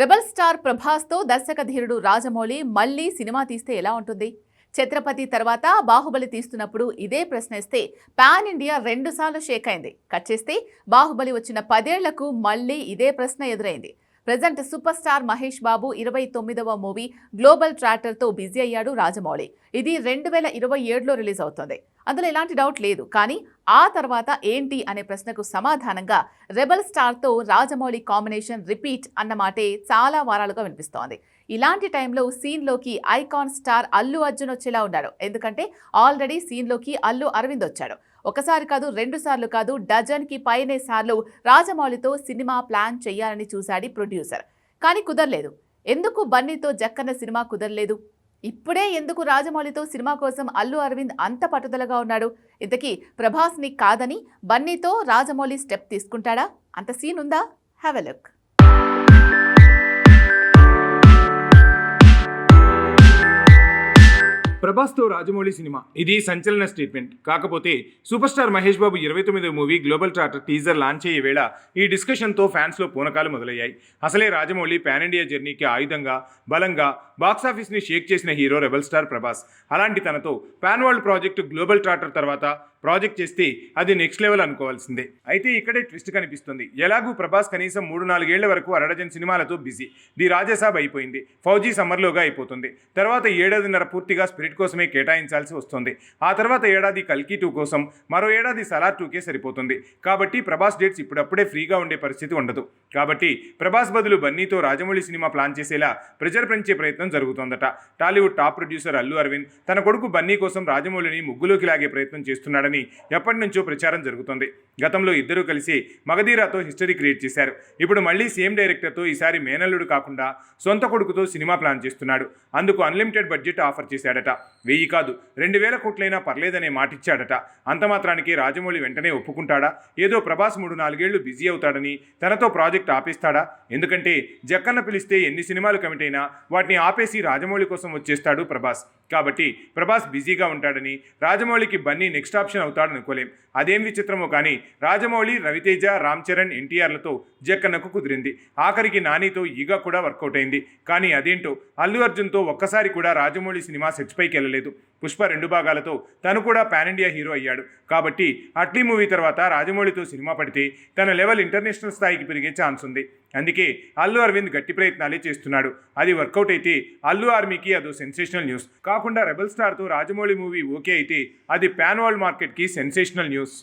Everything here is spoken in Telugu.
రెబల్ స్టార్ ప్రభాస్తో దర్శక ధీరుడు రాజమౌళి మళ్ళీ సినిమా తీస్తే ఎలా ఉంటుంది? ఛత్రపతి తర్వాత బాహుబలి తీస్తున్నప్పుడు ఇదే ప్రశ్న ఇస్తే పాన్ ఇండియా రెండుసార్లు షేక్ అయింది. కట్ చేస్తే బాహుబలి వచ్చిన పదేళ్ళకు మళ్ళీ ఇదే ప్రశ్న ఎదురైంది. Present super star Mahesh Babu ఇరవై తొమ్మిదవ మూవీ గ్లోబల్ ట్రాక్టర్తో బిజీ అయ్యాడు రాజమౌళి. ఇది రెండు వేల ఇరవై ఏడులో రిలీజ్ అవుతుంది. అందులో ఎలాంటి డౌట్ లేదు. కానీ ఆ తర్వాత ఏంటి అనే ప్రశ్నకు సమాధానంగా రెబల్ స్టార్తో రాజమౌళి కాంబినేషన్ రిపీట్ అన్న మాటే చాలా వారాలుగా వినిపిస్తోంది. ఇలాంటి టైంలో సీన్లోకి ఐకాన్ స్టార్ అల్లు అర్జున్ వచ్చేలా ఉన్నాడు ఎందుకంటే ఆల్రెడీ సీన్లోకి అల్లు అరవింద్ వచ్చాడు. ఒకసారి కాదు రెండు సార్లు కాదు డజన్కి పైనే సార్లు రాజమౌళితో సినిమా ప్లాన్ చేయాలని చూశాడు ప్రొడ్యూసర్. కానీ కుదరలేదు. ఎందుకు బన్నీతో జక్కన్న సినిమా కుదరలేదు? ఇప్పుడే ఎందుకు రాజమౌళితో సినిమా కోసం అల్లు అరవింద్ అంత పట్టుదలగా ఉన్నాడు? ఇంతకీ ప్రభాస్ని కాదని బన్నీతో రాజమౌళి స్టెప్ తీసుకుంటాడా? అంత సీన్ ఉందా? Have a look. ప్రభాస్తో Rajamouli cinema. ఇది సంచలన స్టేట్మెంట్. కాకపోతే సూపర్ స్టార్ మహేష్ బాబు ఇరవై తొమ్మిదో movie global charter teaser launch అయ్యే వేళ ఈ డిస్కషన్తో ఫ్యాన్స్లో పూనకాలు మొదలయ్యాయి. అసలే రాజమౌళి పాన్ ఇండియా జర్నీకి ఆయుధంగా బలంగా బాక్సాఫీస్ని షేక్ చేసిన హీరో రెబల్ స్టార్ ప్రభాస్. అలాంటి తనతో pan world project global trotter తర్వాత ప్రాజెక్ట్ చేస్తే అది నెక్స్ట్ లెవెల్ అనుకోవాల్సిందే. అయితే ఇక్కడే ట్విస్ట్ కనిపిస్తుంది. ఎలాగూ ప్రభాస్ కనీసం మూడు నాలుగేళ్ళ వరకు అరడజన్ సినిమాలతో బిజీ. ది రాజసాబ్ అయిపోయింది. ఫౌజీ సమ్మర్లోగా అయిపోతుంది. తర్వాత ఏడాదిన్నర పూర్తిగా స్పిరిట్ కోసమే కేటాయించాల్సి వస్తుంది. ఆ తర్వాత ఏడాది కల్కి టూ కోసం మరో ఏడాది సలార్ టూకే సరిపోతుంది. కాబట్టి ప్రభాస్ డేట్స్ ఇప్పుడప్పుడే ఫ్రీగా ఉండే పరిస్థితి ఉండదు. కాబట్టి ప్రభాస్ బదులు బన్నీతో రాజమౌళి సినిమా ప్లాన్ చేసేలా ప్రెజర్ పెంచే ప్రయత్నం జరుగుతోందట. Tollywood top producer Allu Aravind తన కొడుకు బన్నీ కోసం రాజమౌళిని ముగ్గులోకి లాగే ప్రయత్నం చేస్తున్నాడని ఎప్పటి నుంచో ప్రచారం జరుగుతోంది. గతంలో ఇద్దరూ కలిసి మగధీరాతో హిస్టరీ క్రియేట్ చేశారు. ఇప్పుడు మళ్ళీ సేమ్ డైరెక్టర్తో ఈసారి మేనల్లుడు కాకుండా సొంత కొడుకుతో సినిమా ప్లాన్ చేస్తున్నాడు. అందుకు అన్లిమిటెడ్ బడ్జెట్ ఆఫర్ చేశాడట. వెయ్యి కాదు రెండు వేల కోట్లైనా పర్లేదనే మాటిచ్చాడట. అంత మాత్రానికి రాజమౌళి వెంటనే ఒప్పుకుంటాడా? ఏదో ప్రభాస్ మూడు నాలుగేళ్ళు బిజీ అవుతాడని తనతో ప్రాజెక్ట్ ఆపేస్తాడా? ఎందుకంటే జక్కన్న పిలిస్తే ఎన్ని సినిమాలు కమిట్ అయినా వాటిని ఆపేసి రాజమౌళి కోసం వచ్చేస్తాడు ప్రభాస్. కాబట్టి ప్రభాస్ బిజీగా ఉంటాడని రాజమౌళికి బన్నీ నెక్స్ట్ ఆప్షన్ అవుతాడనుకోలేం అదేం విచిత్రమో కానీ రాజమౌళి రవితేజ రామ్ చరణ్ ఎన్టీఆర్లతో జక్కన్నకు కుదిరింది. ఆఖరికి నానితో ఈగ కూడా వర్కౌట్ అయింది. కానీ అదేంటో అల్లు అర్జున్తో ఒక్కసారి కూడా రాజమౌళి సినిమా సెట్స్ పైకి వెళ్ళలేదు. పుష్ప రెండు భాగాలతో తను కూడా పాన్ ఇండియా హీరో అయ్యాడు. కాబట్టి అట్లీ మూవీ తర్వాత రాజమౌళితో సినిమా పడితే తన లెవెల్ ఇంటర్నేషనల్ స్థాయికి పెరిగే ఛాన్స్ ఉంది. అందుకే అల్లు అరవింద్ గట్టి ప్రయత్నాలే చేస్తున్నాడు. అది వర్కౌట్ అయితే అల్లు ఆర్మీకి అదో సెన్సేషనల్ న్యూస్. కాకుండా రెబల్ స్టార్తో రాజమౌళి మూవీ ఓకే అయితే అది పాన్ వరల్డ్ మార్కెట్కి సెన్సేషనల్ న్యూస్.